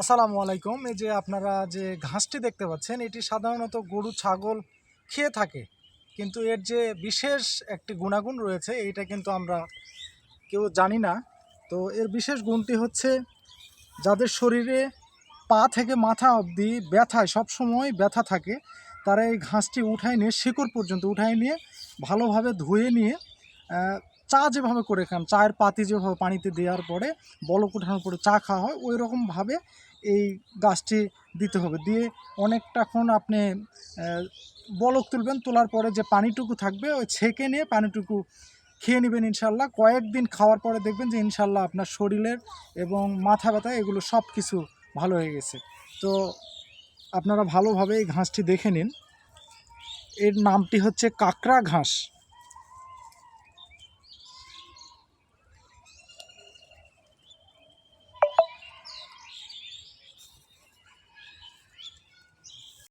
আসসালামু আলাইকুম। এই যে আপনারা যে ঘাসটি দেখতে পাচ্ছেন, এটি সাধারণত গরু, ছাগল খেয়ে থাকে। কিন্তু এর যে বিশেষ একটি গুণাগুণ রয়েছে, এইটা কিন্তু আমরা কেউ জানি না। তো এর বিশেষ গুণটি হচ্ছে, যাদের শরীরে পা থেকে মাথা অবধি ব্যথায়, সবসময় ব্যথা থাকে, তারা এই ঘাসটি উঠায় নিয়ে, শিকড় পর্যন্ত উঠায় নিয়ে, ভালোভাবে ধুয়ে নিয়ে চা যেভাবে করে খান, চায়ের পাতি যেভাবে পানিতে দেওয়ার পরে বলক উঠানোর পরে চা খাওয়া হয় ওই রকমভাবে এই গাছটি দিতে হবে। দিয়ে অনেকটাক্ষণ আপনি বলক তুলবেন, তোলার পরে যে পানিটুকু থাকবে, ওই ছেঁকে নিয়ে পানিটুকু খেয়ে নেবেন ইনশাল্লাহ। কয়েকদিন খাওয়ার পরে দেখবেন যে ইনশাল্লাহ আপনার শরীরের এবং মাথা ব্যথা, এগুলো সব কিছু ভালো হয়ে গেছে। তো আপনারা ভালোভাবে এই ঘাসটি দেখে নিন। এর নামটি হচ্ছে কাঁকড়া ঘাস।